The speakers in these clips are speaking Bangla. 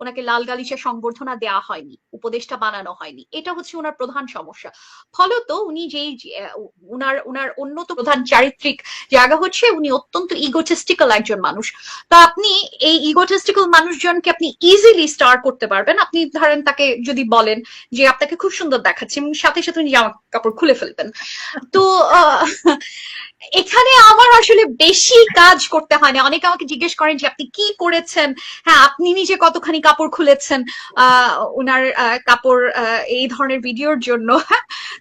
ওনাকে লাল গালিচা সংবর্ধনা দেওয়া হয়নি উপদেশটা বানানো হয়নি। এটা হচ্ছে ওনার প্রধান সমস্যা। ফলত উনি যেই উনার উনার অন্যতম প্রধান চারিত্রিক জায়গা হচ্ছে উনি অত্যন্ত ইগোটিস্টিক্যাল একজন মানুষ। তো আপনি এই ইগোটিস্টিক্যাল মানুষজনকে আপনি ইজিলি স্টার করতে পারবেন। আপনি ধরেন তাকে যদি বলেন যে আপনাকে খুব সুন্দর দেখাচ্ছে, এবং সাথে সাথে উনি জামা কাপড় খুলে ফেলবেন। তো এখানে আমার আসলে বেশি কাজ করতে হয় না অনেকে আমাকে জিজ্ঞেস করেন যে, আপনি কি করেছেন? হ্যাঁ আপনি নিজে কতখানি কাপড় খুলেছেন, আহ ওনার কাপড় এই ধরনের ভিডিওর জন্য।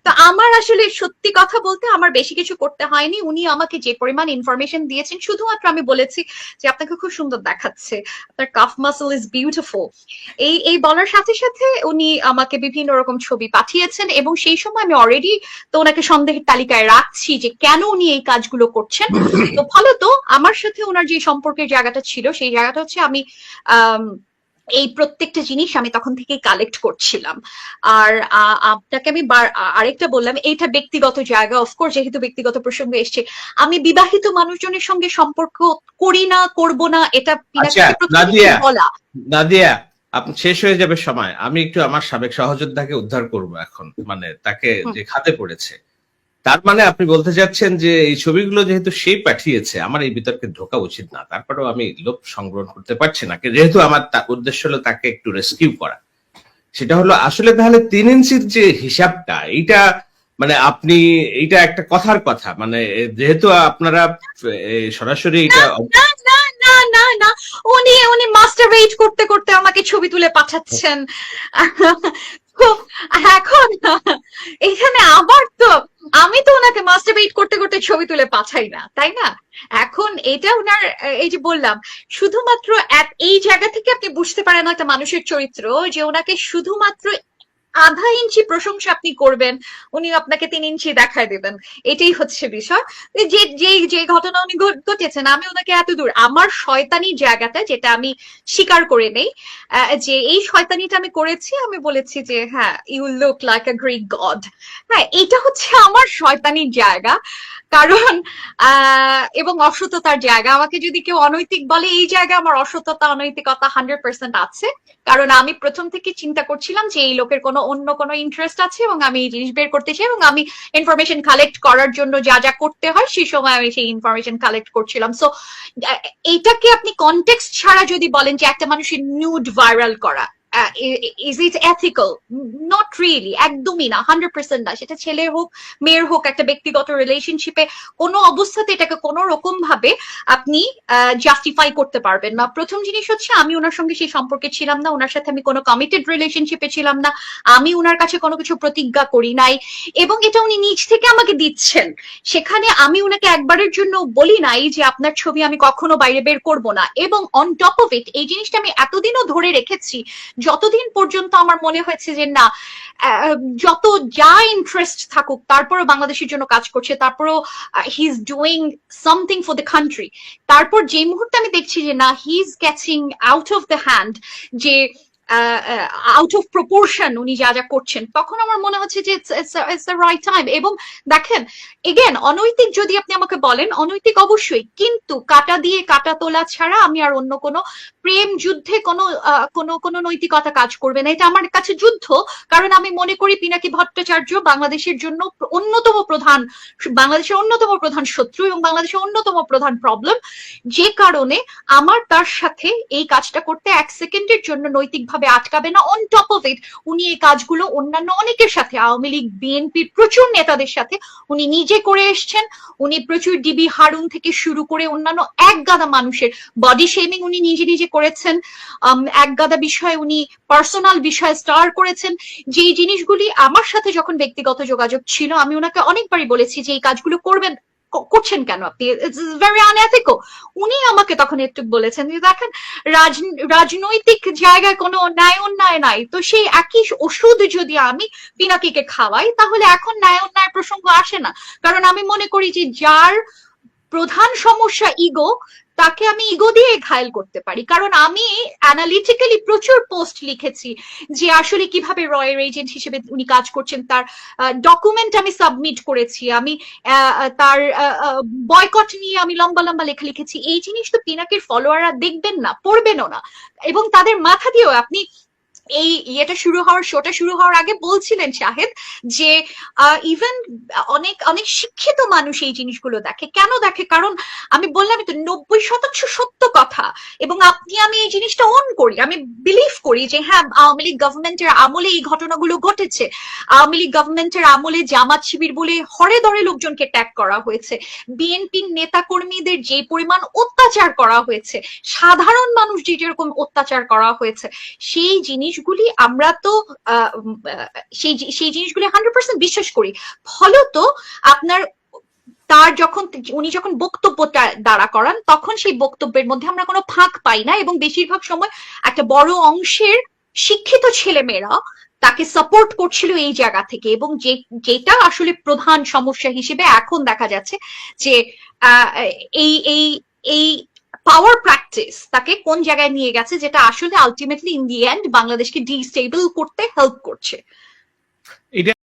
তো আমার আসলে সত্যি কথা বলতে আমার বেশি কিছু করতে হয়নি। উনি আমাকে যে পরিমাণ ইনফরমেশন দিয়েছেন শুধুমাত্র আমি বলেছি যে আপনাকে খুব সুন্দর দেখাচ্ছে। আপনার কাফ মাসল ইজ বিউটিফুল এই এই বলার সাথে সাথে উনি আমাকে বিভিন্ন রকম ছবি পাঠিয়েছেন এবং সেই সময় আমি অলরেডি তো ওনাকে সন্দেহের তালিকায় রাখছি যে কেন উনি এই কাজগুলো করছেন। তো ফলত আমার সাথে ওনার যে সম্পর্কের জায়গাটা ছিল সেই জায়গাটা হচ্ছে আমি আম, এই প্রত্যেকটা জিনিস আমি তখন থেকে কালেক্ট করছিলাম। আর আপনাকে আমি আরেকটা বললাম এইটা ব্যক্তিগত জায়গা অফকোর্স যেহেতু ব্যক্তিগত প্রসঙ্গ এসছে। আমি বিবাহিত মানুষজনের সঙ্গে সম্পর্ক করি না করব না এটা আচ্ছা। বলা। নাদিয়া আপনি শেষ হয়ে যাবে সময়। আমি একটু আমার সাবেক সহযোদ্ধাকে উদ্ধার করব এখন মানে তাকে যে খাতে পড়েছে। তার মানে আপনি বলতে চাচ্ছেন যে এই ছবিগুলো যেহেতু সেই পাঠিয়েছে, আমার এই বিতর্কে ঢোকা উচিত না। তারপরেও আমি লোক সংগ্রহ করতে পারছি না। যেহেতু আমার উদ্দেশ্য হলো তাকে একটু রেস্কিউ করা। সেটা হলো, আসলে তাহলে তিন ইঞ্চির যে হিসাবটা, এইটা মানে আপনি, এইটা একটা কথার কথা। মানে যেহেতু আপনারা সরাসরি এটা না না না উনি উনি মাস্টারবেট করতে করতে আমাকে ছবি তুলে পাঠাচ্ছেন। এখন, এখানে আবার তো আমি তো ওনাকে মাস্টারবেট করতে করতে ছবি তুলে পাঠাই না, তাই না? এখন এটা ওনার, এই যে বললাম, শুধুমাত্র এই জায়গা থেকে আপনি বুঝতে পারেন একটা মানুষের চরিত্র যে ওনাকে শুধুমাত্র আধা ইঞ্চি প্রশংসা আপনি করবেন উনি আপনাকে তিন ইঞ্চি দেখায় দেবেন। এটাই হচ্ছে বিষয়। যে যে যে ঘটনা উনি ঘট- ঘটেছেন আমি ওনাকে এত দূর, আমার শয়তানি জায়গাটা যেটা আমি স্বীকার করে নেই যে এই শয়তানিটা আমি করেছি, আমি বলেছি যে হ্যাঁ you look like a great god হ্যাঁ এটা হচ্ছে আমার শয়তানির জায়গা। কারণ এবং অসততার জায়গা। আমাকে যদি কেউ অনৈতিক বলে, এই জায়গায় আমার অসততা, অনৈতিকতা হান্ড্রেড পার্সেন্ট আছে। কারণ আমি প্রথম থেকে চিন্তা করছিলাম যে এই লোকের কোনো অন্য কোনো ইন্টারেস্ট আছে এবং আমি এই জিনিস বের করতে চাই এবং আমি ইনফরমেশন কালেক্ট করার জন্য যা যা করতে হয় সেই সময় আমি সেই ইনফরমেশন কালেক্ট করছিলাম। সো এইটাকে আপনি কনটেক্সট ছাড়া যদি বলেন যে একটা মানুষের নিউড ভাইরাল করা is it ethical not really একদমই না হান্ড্রেড পার্সেন্ট না। সেটা ছেলের হোক, মেয়ের হোক, একটা ব্যক্তিগত রিলেশনশিপে কোনো অবস্থাতে এটাকে কোনো রকম ভাবে আপনি জাস্টিফাই করতে পারবেন না। প্রথম জিনিস হচ্ছে, আমি ওনার সঙ্গে সেই সম্পর্কে ছিলাম না, ওনার সাথে আমি কোনো কমিটেড রিলেশনশিপে ছিলাম না, আমি ওনার কাছে কোনো কিছু প্রতিজ্ঞা করি নাই, এবং এটা উনি নিজ থেকে আমাকে দিচ্ছেন। সেখানে আমি ওনাকে একবারের জন্য বলি নাই যে, আপনার ছবি আমি কখনো বাইরে বের করব না। এবং অন টপ অফ ইট এই জিনিসটা আমি এতদিনও ধরে রেখেছি যতদিন পর্যন্ত আমার মনে হয়েছে যে না যত যা ইন্টারেস্ট থাকুক, তারপরও বাংলাদেশের জন্য কাজ করছে, তারপরও he is doing something for the country তারপর যে মুহূর্তে আমি দেখছি যে না he is catching out of the hand যে আউট অফ প্রপোর্শন উনি যা যা করছেন, তখন আমার মনে হচ্ছে যে ইটস দ্য রাইট টাইম এবং দেখেন এগেন অনৈতিক যদি আপনি আমাকে বলেন, অনৈতিক অবশ্যই, কিন্তু কাটা দিয়ে কাটা তোলা ছাড়া আমি আর অন্য কোনো প্রেম যুদ্ধে কোনো কোনো কোনো নৈতিকতা কাজ করবে না। এটা আমার কাছে যুদ্ধ। কারণ আমি মনে করি পিনাকি ভট্টাচার্য বাংলাদেশের জন্য অন্যতম প্রধান, বাংলাদেশের অন্যতম প্রধান শত্রু এবং বাংলাদেশের অন্যতম প্রধান প্রবলেম যে কারণে আমার তার সাথে এই কাজটা করতে এক সেকেন্ডের জন্য নৈতিকভাবে আটকাবে না। অন টপ অফ ইট উনি এই কাজগুলো অন্যান্য অনেকের সাথে, আওয়ামী লীগ, বিএনপির প্রচুর নেতাদের সাথে উনি নিজে করে এসছেন। উনি প্রচুর ডিবি হারুন থেকে শুরু করে অন্যান্য এক গাদা মানুষের বডি শেমিং উনি নিজে নিজে করেছেন। এক গাদা বিষয়ে উনি পার্সোনাল বিষয়ে স্টার করেছেন। যে জিনিসগুলি আমার সাথে যখন ব্যক্তিগত যোগাযোগ ছিল, আমি ওনাকে অনেকবারই বলেছি যে এই কাজগুলো করবেন করছেন কেন আপনি? উনি আমাকে তখন একটু বলেছেন যে, দেখেন, রাজ- রাজনৈতিক জায়গায় কোনো ন্যায় অন্যায় নাই। তো সেই একই ওষুধ যদি আমি পিনাকিকে খাওয়াই, তাহলে এখন ন্যায় অন্যায় প্রসঙ্গ আসে না। কারণ আমি মনে করি যে, যার প্রধান সমস্যা ইগো তাকে আমি ইগো দিয়ে ঘায়ল করতে পারি। কারণ আমি অ্যানালিটিক্যালি প্রচুর পোস্ট লিখেছি যে আসলে কীভাবে রয়ের এজেন্ট হিসেবে উনি কাজ করছেন, তার ডকুমেন্ট আমি সাবমিট করেছি। আমি তার বয়কট নিয়ে আমি লম্বা লম্বা লেখা লিখেছি। এই জিনিস তো পিনাকের ফলোয়াররা দেখবেন না, পড়বেনও না। এবং তাদের মাথা দিয়েও আপনি এই ইয়েটা শুরু হওয়ার শোটা শুরু হওয়ার আগে বলছিলেন শাহেদ যে ইভেন অনেক অনেক শিক্ষিত মানুষ এই জিনিসগুলো দেখে। কেন দেখে? কারণ আমি বললাম তো, নব্বই শতাংশ সত্য কথা। এবং আপনি, আমি এই জিনিসটা অন করি, আমি বিলিভ করি যে হ্যাঁ আওয়ামী লীগ গভর্নমেন্টের আমলে এই ঘটনাগুলো ঘটেছে। আওয়ামী লীগ গভর্নমেন্টের আমলে জামাত শিবির বলে হরে দরে লোকজনকে ট্যাগ করা হয়েছে। বিএনপির নেতা কর্মীদের যে পরিমাণ অত্যাচার করা হয়েছে, সাধারণ মানুষ যে যেরকম অত্যাচার করা হয়েছে, সেই জিনিসগুলি আমরা তো সেই সেই জিনিসগুলি হান্ড্রেড পার্সেন্ট বিশ্বাস করি। ফলত আপনার, তার যখন, উনি যখন বক্তব্যটা দাঁড়া করান, তখন সেই বক্তব্যের মধ্যে আমরা কোনো ফাঁক পাই না এবং বেশিরভাগ সময় একটা বড় অংশের শিক্ষিত ছেলেমেয়েরা তাকে সাপোর্ট করছিল এই জায়গা থেকে এবং যে, যেটা আসলে প্রধান সমস্যা হিসেবে এখন দেখা যাচ্ছে যে এই এই এই পাওয়ার প্র্যাকটিস তাকে কোন জায়গায় নিয়ে গেছে যেটা আসলে আলটিমেটলি ইন দি এন্ড বাংলাদেশকে ডিস্টেবল করতে হেল্প করছে?